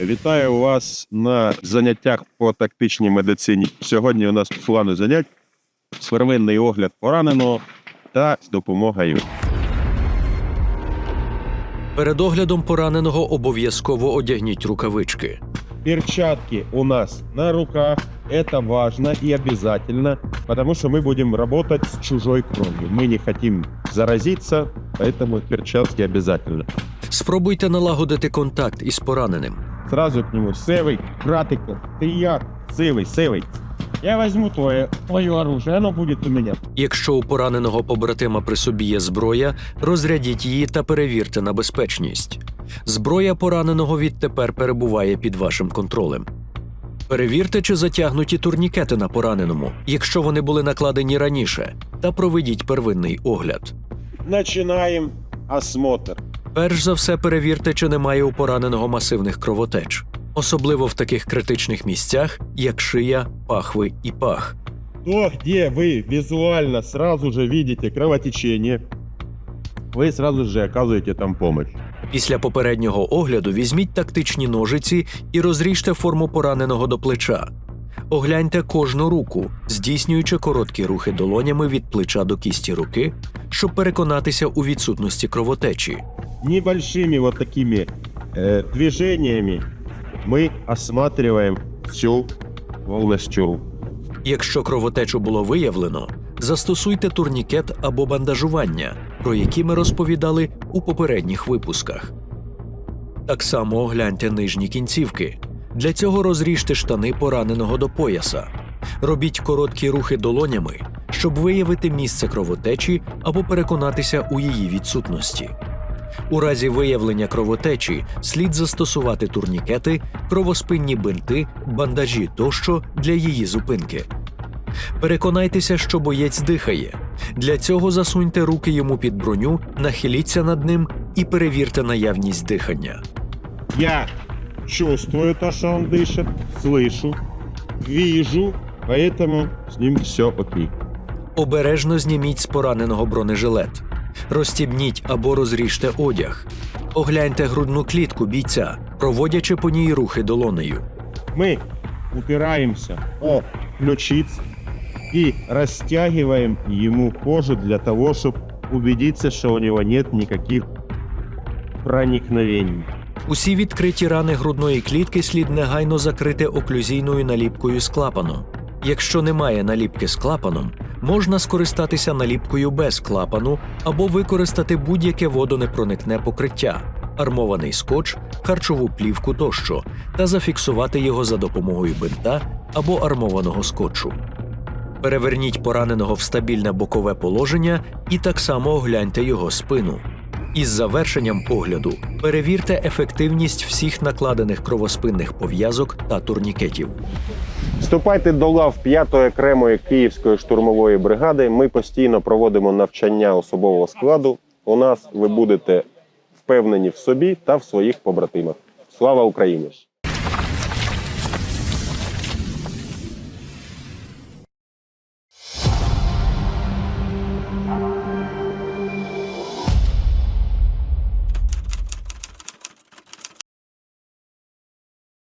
Вітаю вас на заняттях по тактичній медицині. Сьогодні у нас по плану занять первинний огляд пораненого та з допомогою. Перед оглядом пораненого обов'язково одягніть рукавички. Перчатки у нас на руках. Это важно и обязательно, потому что мы будем работать с чужой кровью. Мы не хотим заразиться, поэтому перчатки обязательно. Спробуйте налагодити контакт із пораненим. Сразу к нему. Севый, братику, ты я. Севый, севый. Я возьму твое, твое оружие, оно будет у меня. Якщо у пораненого побратима при собі є зброя, розрядіть її та перевірте на безпечність. Зброя пораненого відтепер перебуває під вашим контролем. Перевірте, чи затягнуті турнікети на пораненому, якщо вони були накладені раніше, та проведіть первинний огляд. Начинаем осмотр. Перш за все перевірте, чи немає у пораненого масивних кровотеч, особливо в таких критичних місцях, як шия, пахви і пах. То, где вы визуально сразу же видите кровотечение, вы сразу же оказываете там помощь. Після попереднього огляду візьміть тактичні ножиці і розріжте форму пораненого до плеча. Огляньте кожну руку, здійснюючи короткі рухи долонями від плеча до кісті руки, щоб переконатися у відсутності кровотечі. Небольшими вот такими э, движениями мы осматриваем всю полностью. Якщо кровотечу було виявлено, застосуйте турнікет або бандажування, про які ми розповідали у попередніх випусках. Так само огляньте нижні кінцівки. Для цього розріжте штани пораненого до пояса. Робіть короткі рухи долонями, щоб виявити місце кровотечі або переконатися у її відсутності. У разі виявлення кровотечі слід застосувати турнікети, кровоспинні бинти, бандажі тощо для її зупинки. Переконайтеся, що боєць дихає. Для цього засуньте руки йому під броню, нахиліться над ним і перевірте наявність дихання. Я чувствую то, что он дышит, слышу, вижу, поэтому с ним все окей. Обережно зніміть з пораненого бронежилет. Розстібніть або розріжте одяг. Огляньте грудну клітку бійця, проводячи по ній рухи долонею. Мы упираемся о ключиц и растягиваем ему кожу для того, чтобы убедиться, что у него нет никаких проникновений. Усі відкриті рани грудної клітки слід негайно закрити оклюзійною наліпкою з клапаном. Якщо немає наліпки з клапаном, можна скористатися наліпкою без клапану або використати будь-яке водонепроникне покриття, армований скотч, харчову плівку тощо, та зафіксувати його за допомогою бинта або армованого скотчу. Переверніть пораненого в стабільне бокове положення і так само огляньте його спину. Із завершенням огляду перевірте ефективність всіх накладених кровоспинних пов'язок та турнікетів. Вступайте до лав 5-ї окремої Київської штурмової бригади. Ми постійно проводимо навчання особового складу. У нас ви будете впевнені в собі та в своїх побратимах. Слава Україні!